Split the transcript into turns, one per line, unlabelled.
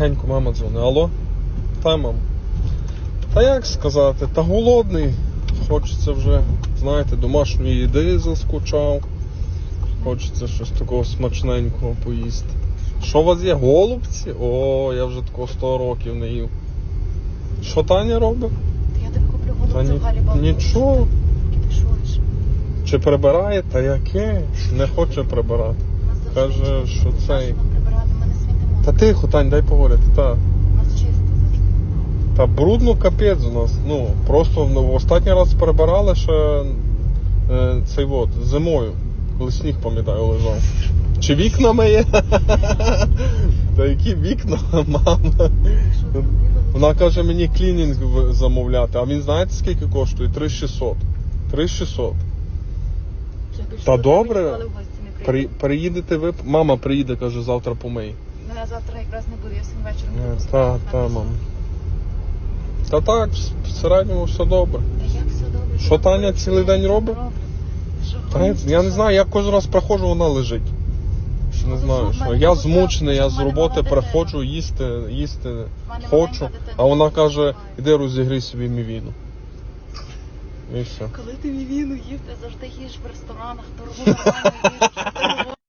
Тихенько мама дзвонить. Алло? Та мам. Та як сказати, та голодний. Хочеться вже, знаєте, домашньої їди заскучав. Хочеться щось такого смачненького поїсти. Що у вас є? Голубці? О, я вже такого 100 років не їв. Що Таня робить?
Я тобі куплю
ні,
в Галі Бабу.
нічого. Чи прибирає? Та яке? Не хоче прибирати. Каже, що цей-
нам прибирати? Ми не світимо.
Та тихо, Тань, дай поговорити. Та.
У нас чисто завжди.
Та брудно капець у нас. Ну, просто ну, останній раз прибирали ще е, цей от, зимою, коли сніг, пам'ятаю, лежав. Чи вікна миє? Та які вікна, мама? Вона каже мені клінінг замовляти, а він знаєте скільки коштує? 3600. 3600. Та добре. При, приїдете ви? Мама приїде, каже, завтра помий.
Мене завтра якраз не буде, я всім вечором
Е,
буду
Та,
спати.
та, мам. Та так, в- середньому все добре.
Та як все добре?
Що Таня цілий день робить?
Що,
Та я, я не знаю, я кожен раз приходжу, вона лежить. Не знаю, що. Я змучений, я з роботи приходжу їсти, їсти хочу, а вона каже, іди розігрій собі мівіну. І все.
Коли ти мівіну їв, ти завжди їш в ресторанах, їж.